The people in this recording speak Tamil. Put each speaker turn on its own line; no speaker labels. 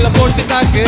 கல்ல போட்டு தாக்கு.